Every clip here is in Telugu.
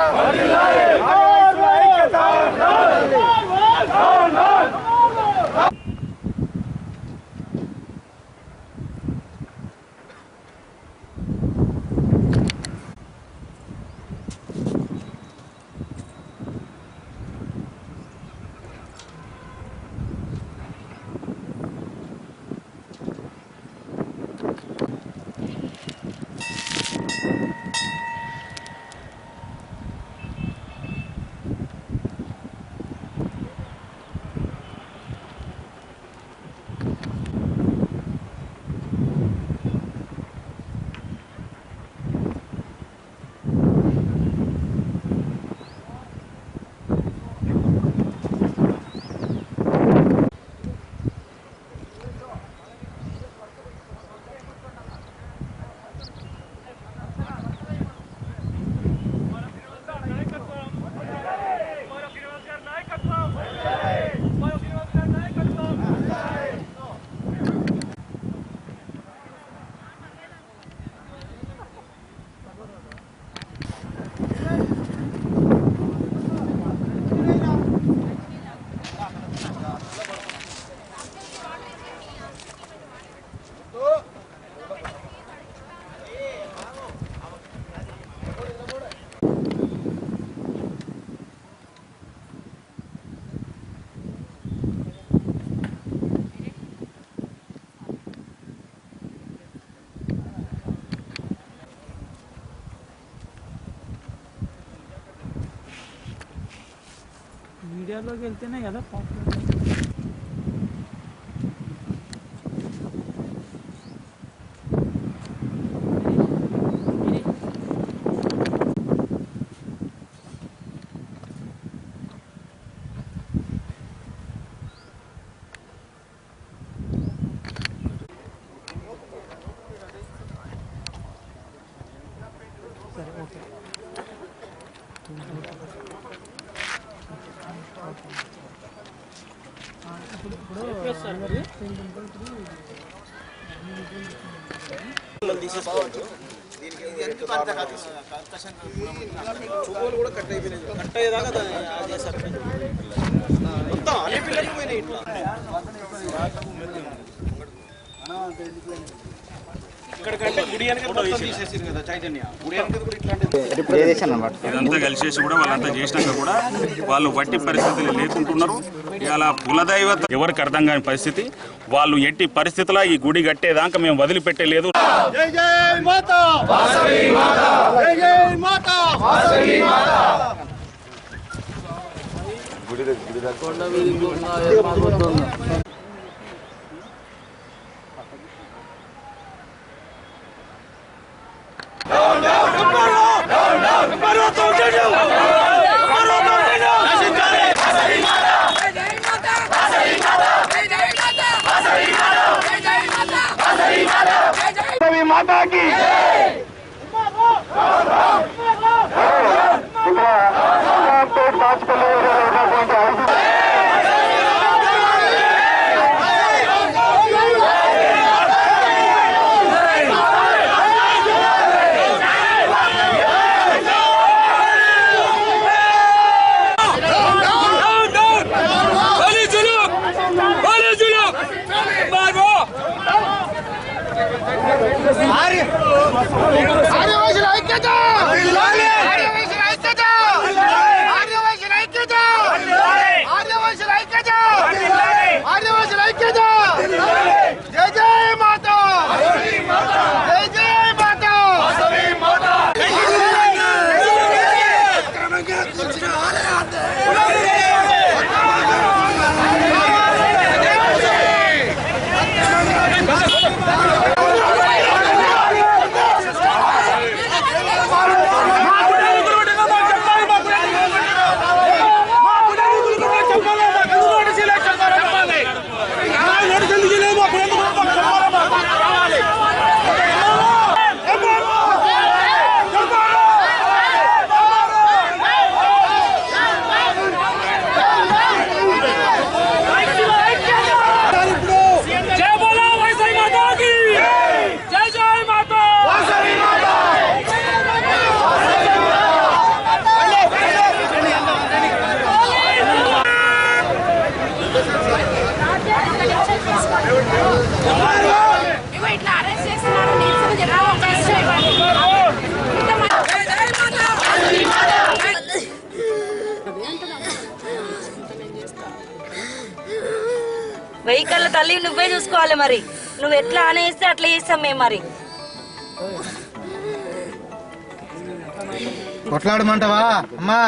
Alhamdulillah. येलो खेलते ना येलो पॉप చువ్వలు కూడా కట్ అయిపోయినాయి కట్ అయ్యేదాకా చేశారు మొత్తం అన్ని పిల్లలకి పోయినాయి ఇట్లా ఇదంతా కలిసేసి కూడా వాళ్ళంతా చేసినాక కూడా వాళ్ళు వట్టి పరిస్థితులు లేకుంటున్నారు. ఇలా కులదైవత ఎవరికి అర్థం కాని పరిస్థితి. వాళ్ళు ఎట్టి పరిస్థితుల్లో ఈ గుడి కట్టేదాకా మేము వదిలిపెట్టలేదు. జై జై మాతా జై వెహికల్ తల్లి నువ్వే చూసుకోవాలి మరి. నువ్వు ఎట్లా అనేస్తే అట్లా చేస్తాం మేము మరి. కొట్లాడమంటావా? అమ్మా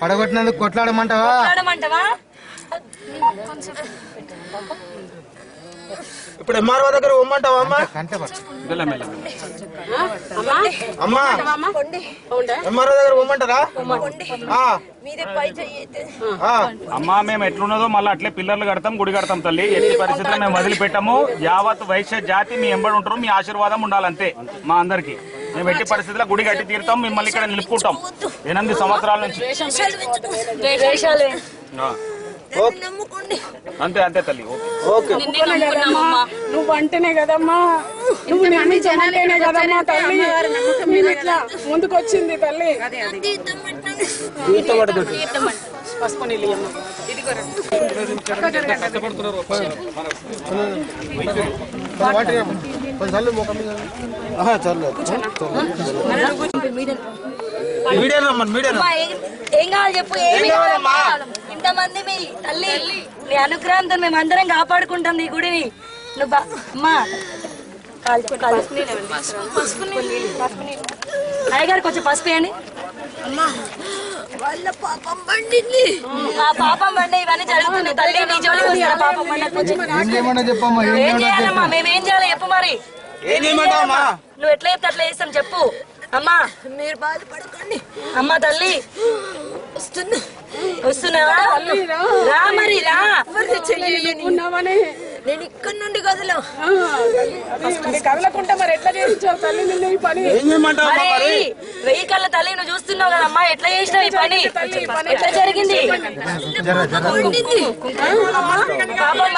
పడగొట్టినందుకు కొట్లాడమంటావా? ఆడమంటావా ఇప్పుడు ఎంఆర్ఓ దగ్గర ఉమ్మంటావా అమ్మా? ఎంఆర్ఓ దగ్గర ఉమ్మంటారా. అమ్మా మేము ఎట్లున్నదో మళ్ళీ అట్లే పిల్లర్లు కడతాం గుడి కడతాం తల్లి. ఎట్టి పరిస్థితుల్లో మేము వదిలిపెట్టాము. యావత్ వైశ్య జాతి మీ ఎంబడి ఉంటారు మీ ఆశీర్వాదం ఉండాలంతే మా అందరికి. మేము ఎట్టి పరిస్థితుల్లో గుడి కట్టి తీరుతాం మిమ్మల్ని ఇక్కడ నిలుపుకుంటాం. ఎనిమిది సంవత్సరాల నుంచి. అంతే అంతే తల్లి ఓకే. నువ్వు అంటేనే కదమ్మా. నువ్వు నన్ను జనాలేనే కదమ్మా తల్లి. మీరు ఇట్లా ముందుకు వచ్చింది తల్లి. పసుపు నీళ్ళు ఇయ్యమ్మా. అమ్మా, ఏం- కావాలి చెప్పు ఇంతమంది మీ తల్లి నీ అనుగ్రహంతో మేము అందరం కాపాడుకుంటాం నీ గుడిని. నువ్వు బా- అమ్మా. అయ్యగారు కొంచెం పసుపు వేయండి. వాళ్ళ పాపం పండింది ఆ పాపం బండి ఇవన్నీ జరుగుతున్నాయి. తల్లి నీ జోలికి వస్తారు పాపం ఏం చేయమన్నా చెప్పమ్మా ఏం చేయాలమ్మా? మేమేం చేయాలి చెప్పు మరి. ఏం నువ్వు ఎట్లా చెప్తే అట్లా చేస్తాం చెప్పు. అమ్మా. మీరు బాధపడకండి. అమ్మా తల్లి. వస్తున్నా. వస్తున్నావా? రా. మరి రా. నేను ఇక్కడ నుండి కదలా. మరి కదలకుండా మరి ఎట్లా చేయించావు తల్లి నిన్ను ఈ పని? మరి మరి? వెయ్యి కళ్ళ తల్లి నువ్వు చూస్తున్నావు కదమ్మా ఎట్లా చేసినావు ఈ పని? ఎట్లా జరిగింది? పాపం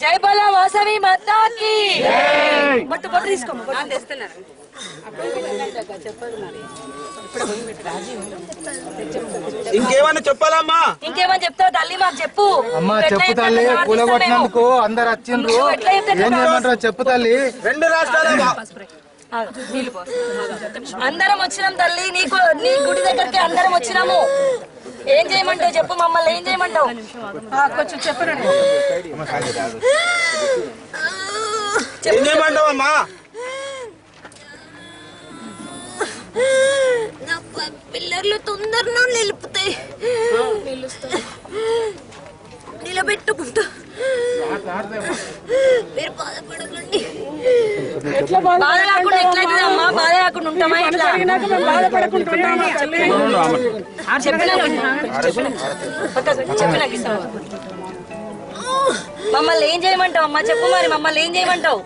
జై బల వాసవి మతాకి. బొట్టు బొట్టు తీసుకో. ఇంకేమన్నా చెప్పాలమ్మా? ఇంకేమని చెప్తావు తల్లి మాకు చెప్పు. అమ్మా చెప్పు తల్లి కూలగొట్టినందుకు అందరు వచ్చిండ్రు. ఏం చేయమంటారో చెప్పు తల్లి. రెండు రాష్ట్రాల. అందరం వచ్చినాం తల్లి నీకు నీ గుడి దగ్గరికి అందరం వచ్చినాము. ఏం చేయమంటావు చెప్పు మమ్మల్ని ఏం చేయమంటావు? కొంచెం చెప్పరండి. నా పిల్లర్లు తొందరలో నిలుపుతాయి. నిలబెట్టుకుంటా. మీరు బాధపడకండి. ఎట్లా ఎట్లయితుంది అమ్మా? బాధ ఉంటామా? బాధపడకుంటున్నామా చెప్పినాక? మమ్మల్ని ఏం చేయమంటావు అమ్మా? చెప్పు మరి మమ్మల్ని ఏం చేయమంటావు?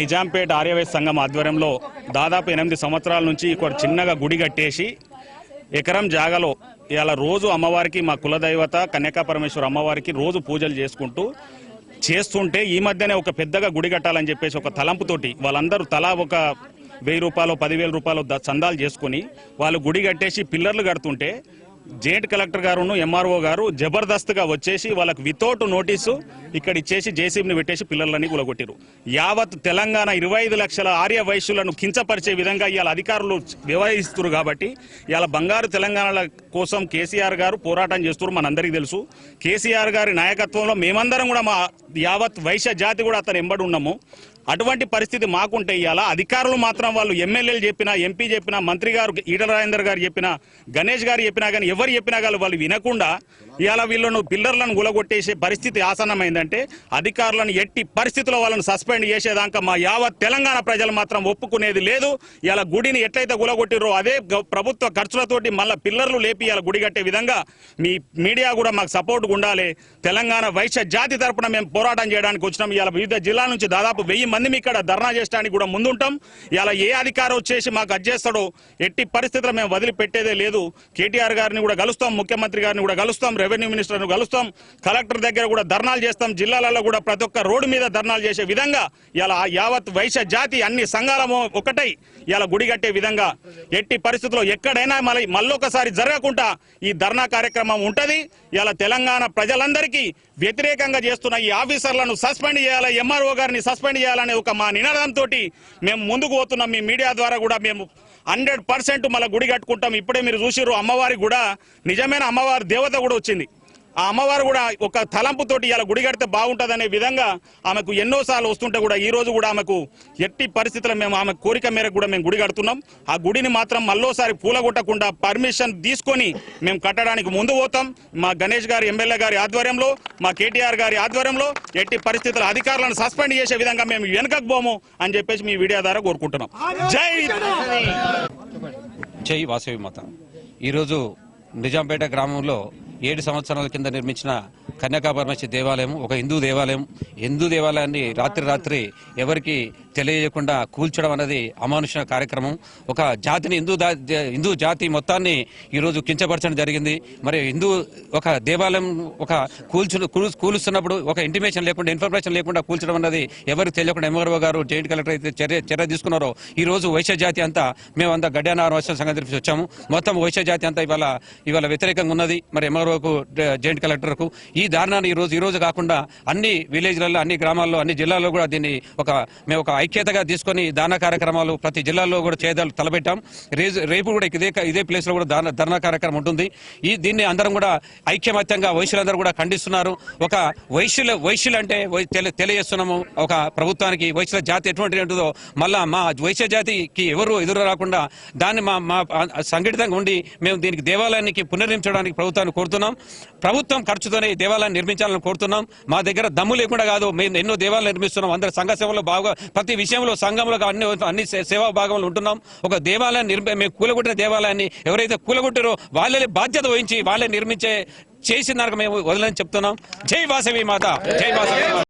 నిజాంపేట ఆర్యవైశ్య సంఘం ఆధ్వర్యంలో దాదాపు ఎనిమిది సంవత్సరాల నుంచి ఇక్కడ చిన్నగా గుడి కట్టేసి ఎకరం జాగలో ఇలా రోజు అమ్మవారికి మా కులదైవత కన్యకా పరమేశ్వర అమ్మవారికి రోజు పూజలు చేసుకుంటూ చేస్తుంటే ఈ మధ్యనే ఒక పెద్దగా గుడి కట్టాలని చెప్పేసి ఒక తలంపుతోటి వాళ్ళందరూ తలా ఒక వెయ్యి రూపాయలు పదివేల రూపాయలు చందాలు చేసుకుని వాళ్ళు గుడి కట్టేసి పిల్లర్లు కడుతుంటే జేట్ కలెక్టర్ గారును ఎంఆర్ఓ గారు జబర్దస్త్గా వచ్చేసి వాళ్ళకు వితౌట్ నోటీసు ఇక్కడ ఇచ్చేసి జేసీబీని పెట్టేసి పిల్లలని కూలగొట్టారు యావత్ తెలంగాణ ఇరవై ఐదు లక్షల ఆర్య వైశ్యులను కించపరిచే విధంగా ఇవాళ అధికారులు వ్యవహరిస్తున్నారు కాబట్టి ఇవాళ బంగారు తెలంగాణ కోసం కేసీఆర్ గారు పోరాటం చేస్తున్నారు మనందరికీ తెలుసు. కేసీఆర్ గారి నాయకత్వంలో మేమందరం కూడా మా యావత్ వైశ్య జాతి కూడా అతను ఎంబడి ఉన్నాము. అటువంటి పరిస్థితి మాకుంటే ఇవాళ అధికారులు మాత్రం వాళ్ళు ఎమ్మెల్యేలు చెప్పినా ఎంపీ చెప్పినా మంత్రి గారు ఈటల రాజేందర్ గారు చెప్పినా గణేష్ గారు చెప్పినా కానీ ఎవరు చెప్పినా కానీ వాళ్ళు వినకుండా ఇవాళ వీళ్ళను పిల్లర్లను గులగొట్టేసే పరిస్థితి ఆసన్నమైందంటే అధికారులను ఎట్టి పరిస్థితుల్లో వాళ్ళని సస్పెండ్ చేసేదాకా మా యావత్ తెలంగాణ ప్రజలు మాత్రం ఒప్పుకునేది లేదు. ఇలా గుడిని ఎట్లయితే గులగొట్టిరో అదే ప్రభుత్వ ఖర్చులతోటి మళ్ళీ పిల్లర్లు లేపి ఇలా గుడి కట్టే విధంగా మీ మీడియా కూడా మాకు సపోర్ట్ ఉండాలి. తెలంగాణ వైశ్య జాతి తరపున మేము పోరాటం చేయడానికి వచ్చినాం. ఇలా వివిధ జిల్లాల నుంచి దాదాపు వెయ్యి మంది మీ ఇక్కడ ధర్నా చేయడానికి కూడా ముందుంటాం. ఇలా ఏ అధికారం వచ్చేసి మాకు అజ్జేస్తాడో ఎట్టి పరిస్థితుల్లో మేము వదిలిపెట్టేదే లేదు. కేటీఆర్ గారిని కూడా కలుస్తాం ముఖ్యమంత్రి గారిని కూడా కలుస్తాం రెవెన్యూ మినిస్టర్ను కలుస్తాం. కలెక్టర్ దగ్గర కూడా ధర్నాలు చేస్తాం. జిల్లాలలో కూడా ప్రతి ఒక్క రోడ్డు మీద ధర్నాలు చేసే విధంగా ఇలా యావత్ వైశ్య జాతి అన్ని సంఘాలము ఒకటై ఇలా గుడి కట్టే విధంగా ఎట్టి పరిస్థితుల్లో ఎక్కడైనా మళ్ళీ మళ్ళొకసారి జరగకుండా ఈ ధర్నా కార్యక్రమం ఉంటది. ఇలా తెలంగాణ ప్రజలందరికీ వ్యతిరేకంగా చేస్తున్న ఈ ఆఫీసర్లను సస్పెండ్ చేయాలి? ఎంఆర్ఓ గారిని సస్పెండ్ చేయాలి? చేయాలనే ఒక మా నినాదంతో మేము ముందుకు పోతున్నాం. మీ మీడియా ద్వారా కూడా మేము హండ్రెడ్ పర్సెంట్ మళ్ళీ గుడి కట్టుకుంటాం. ఇప్పుడే మీరు చూసిర్రు అమ్మవారి కూడా నిజమైన అమ్మవారి దేవత కూడా వచ్చింది. ఆ అమ్మవారు కూడా ఒక తలంపుతోటి ఇలా గుడి కడితే బాగుంటుందనే విధంగా ఆమెకు ఎన్నోసార్లు వస్తుంటే కూడా ఈ రోజు కూడా ఆమెకు ఎట్టి పరిస్థితుల్లో మేము ఆమె కోరిక మేరకు కూడా మేము గుడి కడుతున్నాం. ఆ గుడిని మాత్రం మళ్ళోసారి పూలగొట్టకుండా పర్మిషన్ తీసుకొని మేము కట్టడానికి ముందు పోతాం. మా గణేష్ గారి ఎమ్మెల్యే గారి ఆధ్వర్యంలో మా కేటీఆర్ గారి ఆధ్వర్యంలో ఎట్టి పరిస్థితుల అధికారులను సస్పెండ్ చేసే విధంగా మేము వెనకకు పోము అని చెప్పేసి మీ వీడియో ద్వారా కోరుకుంటున్నాం. జై జై వాసవి మాత. ఈరోజు నిజాంపేట గ్రామంలో ఏడు సంవత్సరాల కింద నిర్మించిన కన్యాకాపరమేశ్వర దేవాలయం ఒక హిందూ దేవాలయం. హిందూ దేవాలయాన్ని రాత్రి రాత్రి ఎవరికి తెలియకుండా కూల్చడం అనేది అమానుష కార్యక్రమం. ఒక జాతిని హిందూ హిందూ జాతి మొత్తాన్ని ఈరోజు కించపరచడం జరిగింది. మరి హిందూ ఒక దేవాలయం ఒక కూల్చు కూలుస్తున్నప్పుడు ఒక ఇంటిమేషన్ లేకుండా ఇన్ఫర్మేషన్ లేకుండా కూల్చడం అన్నది ఎవరికి తెలియకుండా ఎంఆర్ఓ గారు జాయింట్ కలెక్టర్ అయితే చర్య చర్య తీసుకున్నారో ఈ రోజు వైశ్య జాతి అంతా మేమంతా గడ్డాన వైశ్య సంగతి తెలిపి వచ్చాము. మొత్తం వైశ్య జాతి అంతా ఇవాళ ఇవాళ వ్యతిరేకంగా ఉన్నది. మరి ఎంఆర్ఓకు జాయింట్ కలెక్టర్కు ఈ దారుణాన్ని ఈ రోజు ఈ రోజు కాకుండా అన్ని విలేజ్లలో అన్ని గ్రామాల్లో అన్ని జిల్లాల్లో కూడా దీన్ని ఒక మేము ఒక ఐక్యతగా తీసుకొని దాన కార్యక్రమాలు ప్రతి జిల్లాల్లో కూడా చేయదాలు తలపెట్టాం. రేజు- రేపు కూడా ఇదే ఇదే ప్లేస్లో కూడా దాన ధర్నా కార్యక్రమం ఉంటుంది. ఈ దీన్ని అందరం కూడా ఐక్యమత్యంగా వైశ్యులందరూ కూడా ఖండిస్తున్నారు. ఒక వైశ్యుల వైశ్యులు అంటే వై- తెలి- తెలియజేస్తున్నాము. ఒక ప్రభుత్వానికి వైశ్యుల జాతి ఎటువంటి ఉంటుందో మళ్ళా మా వైశ్య జాతికి ఎవరు ఎదురు రాకుండా దాన్ని మా మా సంఘటితంగా ఉండి మేము దీనికి దేవాలయానికి పునర్నిర్మించడానికి ప్రభుత్వాన్ని కోరుతున్నాం. ప్రభుత్వం ఖర్చుతోనే ఈ దేవాలయాన్ని నిర్మించాలని కోరుతున్నాం. మా దగ్గర దమ్ము లేకుండా కాదు మేము ఎన్నో దేవాలయాలు నిర్మిస్తున్నాం. అందరు సంఘ సేవలో బాగా ప్రతి విషయంలో సంఘంలో అన్ని అన్ని సేవా భాగంలో ఉంటున్నాం. ఒక దేవాలయాన్ని నిర్మి మేము కూలగొట్టిన దేవాలయాన్ని ఎవరైతే కూలగొట్టారో వాళ్ళని బాధ్యత వహించి వాళ్ళే నిర్మించే చేసిన మేము వదలని చెప్తున్నాం. జై వాసవి మాత. జై వాసవి